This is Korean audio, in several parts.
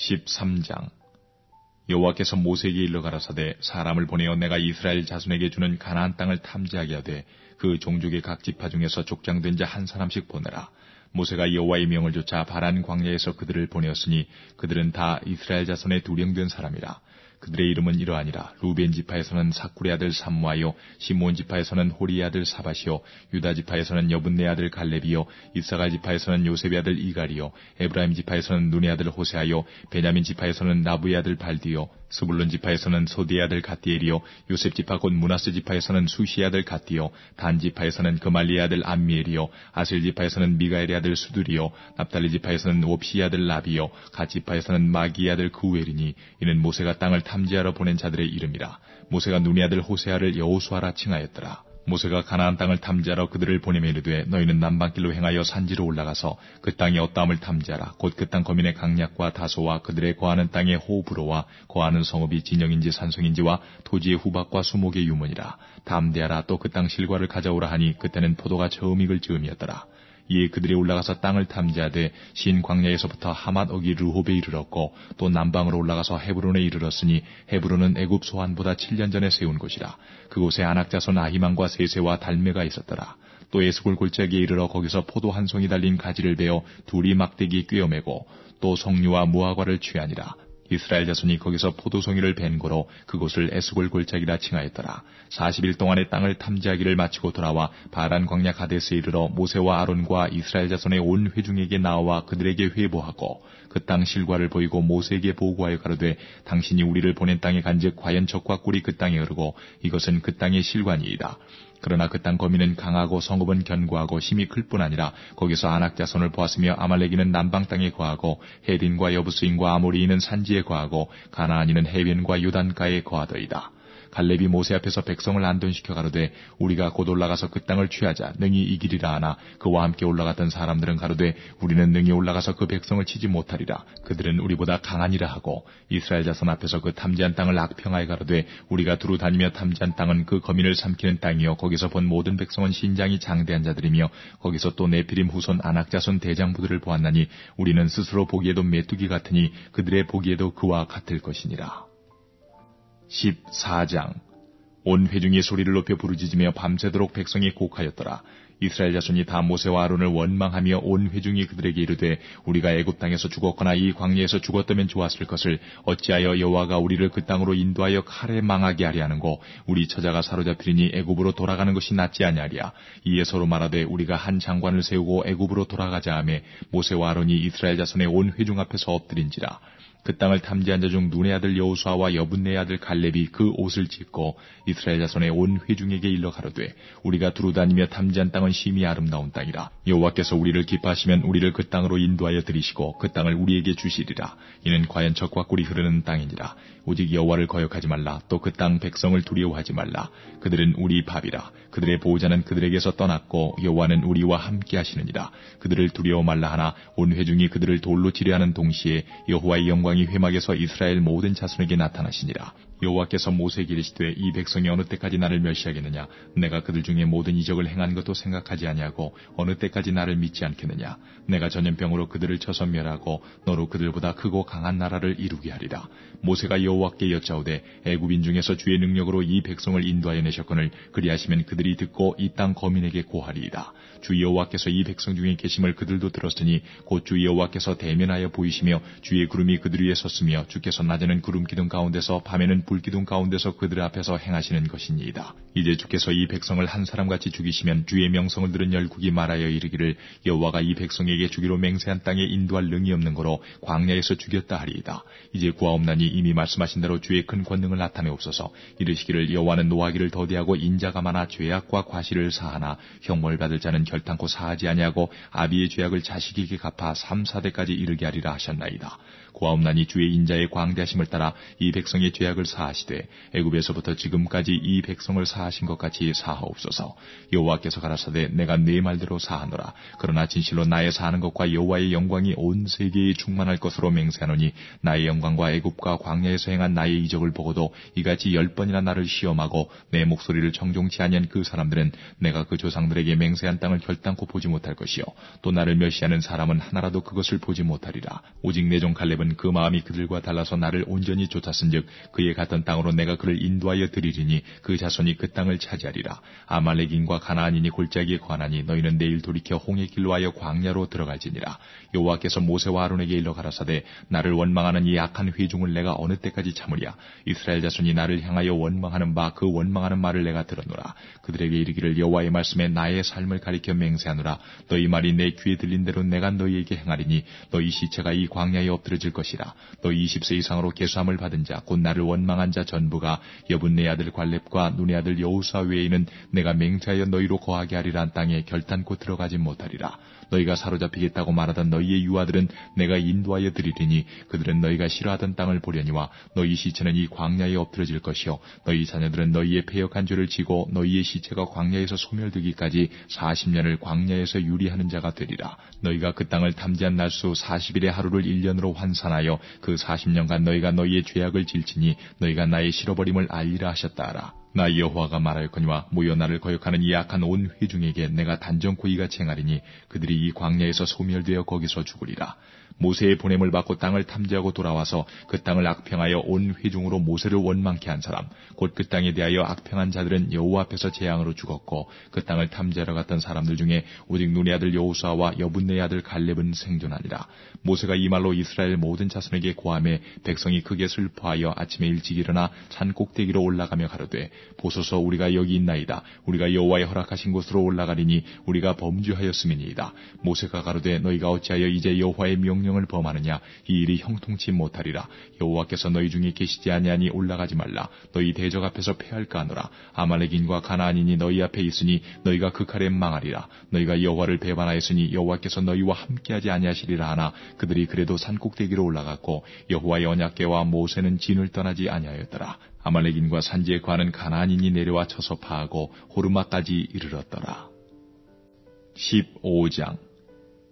13장 여호와께서 모세에게 일러 가라사대 사람을 보내어 내가 이스라엘 자손에게 주는 가나안 땅을 탐지하게 하되 그 종족의 각 지파 중에서 족장된 자 한 사람씩 보내라. 모세가 여호와의 명을 쫓아 바란 광야에서 그들을 보내었으니 그들은 다 이스라엘 자손의 두령된 사람이라. 그들의 이름은 이러하니라. 루벤 지파에서는 사쿠의 아들 삼무아요 시몬 지파에서는 호리의 아들 사바시요, 유다 지파에서는 여분네 아들 갈렙이요, 이사갈 지파에서는 요셉의 아들 이갈이요, 에브라임 지파에서는 눈의 아들 호세아요, 베냐민 지파에서는 나부의 아들 발디요, 스불론 지파에서는 소디의 아들 가띠엘이요, 요셉 지파 곧 문하스 지파에서는 수시의 아들 가띠요, 단 지파에서는 그말리의 아들 암미엘이요, 아셀 지파에서는 미가엘의 아들 수두리요, 납달리 지파에서는 옵시의 아들 라비요, 가 지파에서는 마기의 아들 구웰이니 이는 모세가 땅을 탐지하러 보낸 자들의 이름이라. 모세가 눈의 아들 호세아를 여호수아라 칭하였더라. 모세가 가나안 땅을 탐지하러 그들을 보내며 이르되 너희는 남방길로 행하여 산지로 올라가서 그 땅의 어떠함을 탐지하라 곧 그 땅 거민의 강약과 다소와 그들의 거하는 땅의 호불호와 거하는 성읍이 진영인지 산성인지와 토지의 후박과 수목의 유문이라 담대하라 또 그 땅 실과를 가져오라 하니 그때는 포도가 처음 익을 즈음이었더라 이에 그들이 올라가서 땅을 탐지하되 신 광야에서부터 하맛 어기 르홉에 이르렀고 또 남방으로 올라가서 헤브론에 이르렀으니 헤브론은 애굽 소환보다 7년 전에 세운 곳이라. 그곳에 안악자손 아히만과 세세와 달메가 있었더라. 또 에스골 골짜기에 이르러 거기서 포도 한 송이 달린 가지를 베어 둘이 막대기 꿰어매고 또 성류와 무화과를 취하니라 이스라엘 자손이 거기서 포도송이를 벤 고로 그곳을 에스골 골짜기라 칭하였더라. 40일 동안의 땅을 탐지하기를 마치고 돌아와 바란 광야 가데스에 이르러 모세와 아론과 이스라엘 자손의 온 회중에게 나와 그들에게 회보하고 그 땅 실과를 보이고 모세에게 보고하여 가로되 당신이 우리를 보낸 땅에 간즉 과연 적과 꿀이 그 땅에 흐르고 이것은 그 땅의 실관이이다. 그러나 그 땅 거민은 강하고 성읍은 견고하고 힘이 클 뿐 아니라 거기서 안악 자손을 보았으며 아말렉이는 남방 땅에 거하고 헤딘과 여부스인과 아모리인은 산지에 거하고 가나안이는 해변과 요단가에 거하더이다. 갈렙이 모세 앞에서 백성을 안돈시켜 가로되 우리가 곧 올라가서 그 땅을 취하자. 능히 이기리라 하나 그와 함께 올라갔던 사람들은 가로되 우리는 능히 올라가서 그 백성을 치지 못하리라. 그들은 우리보다 강하니라 하고 이스라엘 자손 앞에서 그 탐지한 땅을 악평하여 가로되 우리가 두루 다니며 탐지한 땅은 그 거민을 삼키는 땅이요. 거기서 본 모든 백성은 신장이 장대한 자들이며 거기서 또 네피림 후손 안악자손 대장부들을 보았나니 우리는 스스로 보기에도 메뚜기 같으니 그들의 보기에도 그와 같을 것이니라. 14장 온 회중이 소리를 높여 부르짖으며 밤새도록 백성이 곡하였더라. 이스라엘 자손이 다 모세와 아론을 원망하며 온 회중이 그들에게 이르되 우리가 애굽 땅에서 죽었거나 이 광야에서 죽었다면 좋았을 것을 어찌하여 여호와가 우리를 그 땅으로 인도하여 칼에 망하게 하리 하는고 우리 처자가 사로잡히니 애굽으로 돌아가는 것이 낫지 아니하리야. 이에 서로 말하되 우리가 한 장관을 세우고 애굽으로 돌아가자 하매 모세와 아론이 이스라엘 자손의 온 회중 앞에서 엎드린지라. 그 땅을 탐지한 자 중 눈의 아들 여우수아와 여분네 아들 갈렙이 그 옷을 찢고 이스라엘 자손의 온 회중에게 일러 가로되 우리가 두루 다니며 탐지한 땅은 심히 아름다운 땅이라. 여호와께서 우리를 기뻐하시면 우리를 그 땅으로 인도하여 들이시고 그 땅을 우리에게 주시리라. 이는 과연 적과 꿀이 흐르는 땅이니라. 오직 여호와를 거역하지 말라. 또 그 땅 백성을 두려워하지 말라. 그들은 우리 밥이라. 그들의 보호자는 그들에게서 떠났고 여호와는 우리와 함께 하시느니라. 그들을 두려워 말라 하나 온 회중이 그들을 돌로 치려하는 동시에 여호와의 영광이 회막에서 이스라엘 모든 자손에게 나타나시니라 여호와께서 모세에게 이르시되 이 백성이 어느 때까지 나를 멸시하겠느냐? 내가 그들 중에 모든 이적을 행한 것도 생각하지 아니하고 어느 때까지 나를 믿지 않겠느냐? 내가 전염병으로 그들을 쳐서 멸하고 너로 그들보다 크고 강한 나라를 이루게 하리라. 모세가 여호와께 여짜오되 애굽인 중에서 주의 능력으로 이 백성을 인도하여 내셨거늘 그리하시면 그들이 듣고 이 땅 거민에게 고하리이다. 주 여호와께서 이 백성 중에 계심을 그들도 들었으니 곧 주 여호와께서 대면하여 보이시며 주의 구름이 그들 위에 섰으며 주께서 낮에는 구름 기둥 가운데서 밤에는 불기둥 가운데서 그들 앞에서 행하시는 것이니이다. 이제 주께서 이 백성을 한 사람같이 죽이시면 주의 명성을 들은 열국이 말하여 이르기를 여호와가 이 백성에게 주기로 맹세한 땅에 인도할 능이 없는 거로 광야에서 죽였다 하리이다. 이제 구하옵나니 이미 말씀하신 대로 주의 큰 권능을 나타내옵소서. 이르시기를 여호와는 노하기를 더디하고 인자가 많아 죄악과 과실을 사하나 형벌 받을 자는 결탄코 사하지 아니하고 아비의 죄악을 자식에게 갚아 3, 4대까지 이르게 하리라 하셨나이다. 구하옵나니 주의 인자의 광대하심을 따라 이 백성의 죄악을 사 사하시되 애굽에서부터 지금까지 이 백성을 사하신 것 같이 사하옵소서. 여호와께서 가라사대 내가 네 말대로 사하노라. 그러나 진실로 나의 사는 것과 여호와의 영광이 온 세계에 충만할 것으로 맹세하노니 나의 영광과 애굽과 광야에서 행한 나의 이적을 보고도 이같이 열 번이나 나를 시험하고 내 목소리를 정종치 아니한 그 사람들은 내가 그 조상들에게 맹세한 땅을 결단코 보지 못할 것이요. 또 나를 멸시하는 사람은 하나라도 그것을 보지 못하리라. 오직 내종 갈렙은 그 마음이 그들과 달라서 나를 온전히 쫓았은즉 그의 갔던 땅으로 내가 그를 인도하여 드리리니 그 자손이 그 땅을 차지하리라. 아말렉인과 가나안인이 골짜기에 관하니 너희는 내일 돌이켜 홍해 길로 하여 광야로 들어갈지니라. 여호와께서 모세와 아론에게 일러 가라사대 나를 원망하는 이 악한 회중을 내가 어느 때까지 참으랴? 이스라엘 자손이 나를 향하여 원망하는 바 그 원망하는 말을 내가 들었노라. 그들에게 이르기를 여호와의 말씀에 나의 삶을 가리켜 맹세하노라. 너희 말이 내 귀에 들린 대로 내가 너희에게 행하리니 너희 시체가 이 광야에 엎드러질 것이라. 너희 20세 이상으로 계수함을 받은 자 곧 나를 원망 한 자 전부가 여분네 아들 관렙과 눈의 아들 여우사 외에는 내가 맹세하여 너희로 거하게 하리란 땅에 결단코 들어가지 못하리라 너희가 사로잡히겠다고 말하던 너희의 유아들은 내가 인도하여 드리리니 그들은 너희가 싫어하던 땅을 보려니와 너희 시체는 이 광야에 엎드러질 것이요 너희 자녀들은 너희의 폐역한 죄를 지고 너희의 시체가 광야에서 소멸되기까지 40년을 광야에서 유리하는 자가 되리라. 너희가 그 땅을 탐지한 날수 40일의 하루를 1년으로 환산하여 그 40년간 너희가 너희의 죄악을 질지니 너희가 나의 실어버림을 알리라 하셨다 나 여호와가 말하였거니와 모여 나를 거역하는 이 악한 온 회중에게 내가 단정코 이같이 행하리니 그들이 이 광야에서 소멸되어 거기서 죽으리라. 모세의 보냄을 받고 땅을 탐지하고 돌아와서 그 땅을 악평하여 온 회중으로 모세를 원망케 한 사람 곧 그 땅에 대하여 악평한 자들은 여호와 앞에서 재앙으로 죽었고 그 땅을 탐지하러 갔던 사람들 중에 오직 눈의 아들 여호수아와 여분네 아들 갈렙은 생존하니라. 모세가 이 말로 이스라엘 모든 자손에게 고함해 백성이 크게 슬퍼하여 아침에 일찍 일어나 산 꼭대기로 올라가며 가로되 보소서 우리가 여기 있나이다. 우리가 여호와의 허락하신 곳으로 올라가리니 우리가 범죄하였음이니이다. 모세가 가로되 너희가 어찌하여 이제 여호와의 명 명령을 범하느냐? 이 일이 형통치 못하리라. 여호와께서 너희 중에 계시지 아니하니 올라가지 말라. 너희 대적 앞에서 패할까 하노라. 아말렉인과 가나안인이 너희 앞에 있으니 너희가 그 칼에 망하리라. 너희가 여호와를 배반하였으니 여호와께서 너희와 함께하지 아니하시리라 하나 그들이 그래도 산 꼭대기로 올라갔고 여호와의 언약궤와 모세는 진을 떠나지 아니하였더라. 아말렉인과 산지에 관한 가나안인이 내려와 쳐서 파하고 호르마까지 이르렀더라. 15장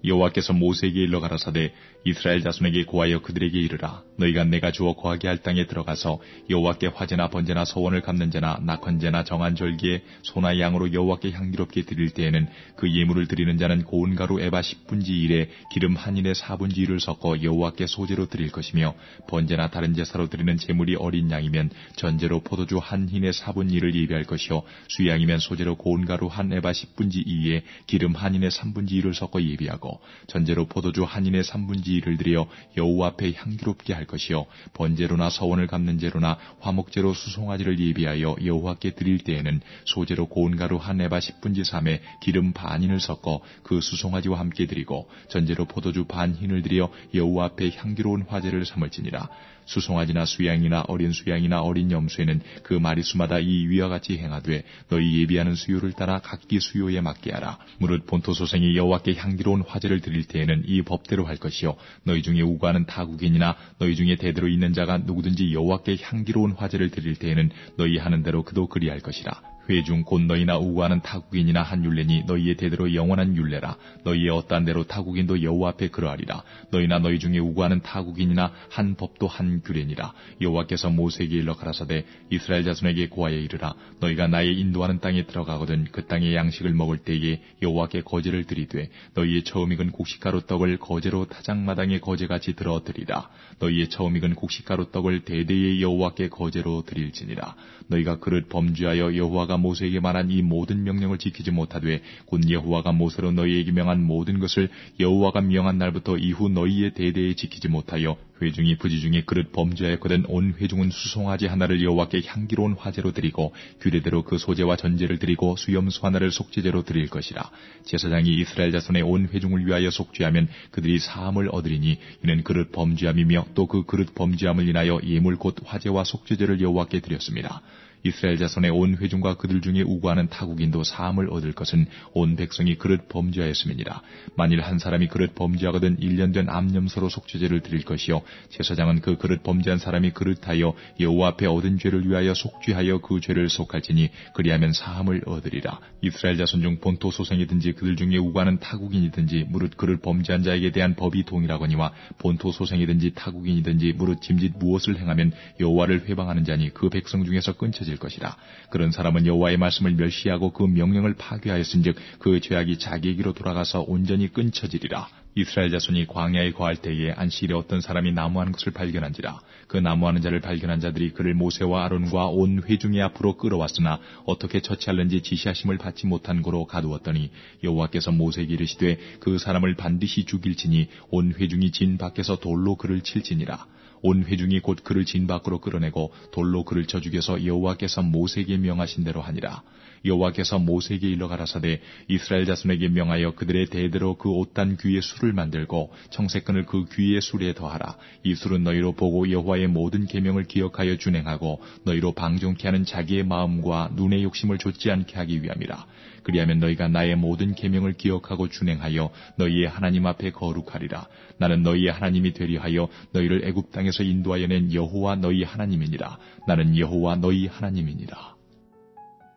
여호와께서 모세에게 일러 가라사대 이스라엘 자손에게 고하여 그들에게 이르라. 너희가 내가 주어 거하게 할 땅에 들어가서 여호와께 화제나 번제나 서원을 갚는 자나 낙헌제나 정한 절기에 소나 양으로 여호와께 향기롭게 드릴 때에는 그 예물을 드리는 자는 고운 가루 에바 10분지 1에 기름 한 인의 4분지 1을 섞어 여호와께 소재로 드릴 것이며 번제나 다른 제사로 드리는 제물이 어린 양이면 전제로 포도주 한 흰의 4분 1을 예비할 것이요 수양이면 소재로 고운 가루 한 에바 10분지 2에 기름 한 인의 3분지 1을 섞어 예비하고 전제로 포도주 한 인의 3분지 이를 들여 여호와 앞에 향기롭게 할 것이요 번제로나 서원을 갚는 제로나 화목제로 수송아지를 예비하여 여호와께 드릴 때에는 소재로 고운 가루 한 에바 10분지 3에 기름 반인을 섞어 그 수송아지와 함께 드리고 전제로 포도주 반흰을 들여 여호와 앞에 향기로운 화제를 삼을지니라 수송아지나 수양이나 어린 수양이나 어린 염소에는 그 마리수마다 이 위와 같이 행하되 너희 예비하는 수요를 따라 각기 수요에 맞게 하라. 무릇 본토 소생이 여호와께 향기로운 화제를 드릴 때에는 이 법대로 할 것이요 너희 중에 우고하는 타국인이나 너희 중에 대대로 있는 자가 누구든지 여호와께 향기로운 화제를 드릴 때에는 너희 하는 대로 그도 그리할 것이라. 회중 곧 너희나 우고하는 타국인이나 한 율례니 너희의 대대로 영원한 율례라. 너희의 어떠한 대로 타국인도 여호와 앞에 그러하리라. 너희나 너희 중에 우고하는 타국인이나 한 법도 한 규례니라. 여호와께서 모세에게 일러 가라사대 이스라엘 자손에게 고하여 이르라. 너희가 나의 인도하는 땅에 들어가거든 그 땅의 양식을 먹을 때에 여호와께 거제를 드리되 너희의 처음 익은 곡식가루 떡을 거제로 타작마당에 거제같이 들어 드리라. 너희의 처음 익은 곡식가루 떡을 대대의 여호와께 거제로 드릴지니라. 너희가 그릇 범죄하여 여호와가 모세에게 말한 이 모든 명령을 지키지 못하되 곧 여호와가 모세로 너희에게 명한 모든 것을 여호와가 명한 날부터 이후 너희의 대대에 지키지 못하여 회중이 부지중에 그릇 범죄하였거든 온 회중은 수송아지 하나를 여호와께 향기로운 화제로 드리고 규례대로 그 소재와 전제를 드리고 수염수 하나를 속죄제로 드릴 것이라 제사장이 이스라엘 자손의 온 회중을 위하여 속죄하면 그들이 사함을 얻으리니 이는 그릇 범죄함이며 또 그 그릇 범죄함을 인하여 예물 곧 화제와 속죄제를 여호와께 드렸습니다. 이스라엘 자손의 온 회중과 그들 중에 우고하는 타국인도 사함을 얻을 것은 온 백성이 그릇 범죄하였음이니라. 만일 한 사람이 그릇 범죄하거든 1년 된 암염소로 속죄제를 드릴 것이요 제사장은 그 그릇 범죄한 사람이 그릇하여 여호와 앞에 얻은 죄를 위하여 속죄하여 그 죄를 속할지니 그리하면 사함을 얻으리라. 이스라엘 자손 중 본토 소생이든지 그들 중에 우고하는 타국인이든지 무릇 그릇 범죄한 자에게 대한 법이 동일하거니와 본토 소생이든지 타국인이든지 무릇 짐짓 무엇을 행하면 여호와를 회방하는 자니 그 백성 중에서 끊쳐 질 것이라. 그런 사람은 여호와의 말씀을 멸시하고 그 명령을 파괴하였은즉 그 죄악이 자기에게로 돌아가서 온전히 끊쳐지리라. 이스라엘 자손이 광야에 거할 때에 안시일에 어떤 사람이 나무하는 것을 발견한지라 그 나무하는 자를 발견한 자들이 그를 모세와 아론과 온 회중의 앞으로 끌어왔으나 어떻게 처치할는지 지시하심을 받지 못한 고로 가두었더니 여호와께서 모세에게 이르시되 그 사람을 반드시 죽일지니 온 회중이 진 밖에서 돌로 그를 칠지니라 온 회중이 곧 그를 진 밖으로 끌어내고 돌로 그를 쳐 죽여서 여호와께서 모세에게 명하신 대로 하니라. 여호와께서 모세에게 일러 가라사대 이스라엘 자손에게 명하여 그들의 대대로 그 옷단 귀에 술을 만들고 청색끈을 그 귀의 술에 더하라. 이 술은 너희로 보고 여호와의 모든 계명을 기억하여 준행하고 너희로 방종케 하는 자기의 마음과 눈의 욕심을 좇지 않게 하기 위함이라. 그리하면 너희가 나의 모든 계명을 기억하고 준행하여 너희의 하나님 앞에 거룩하리라. 나는 너희의 하나님이 되리 하여 너희를 애굽 땅에서 인도하여 낸 여호와 너희 하나님이니라. 나는 여호와 너희 하나님이니라.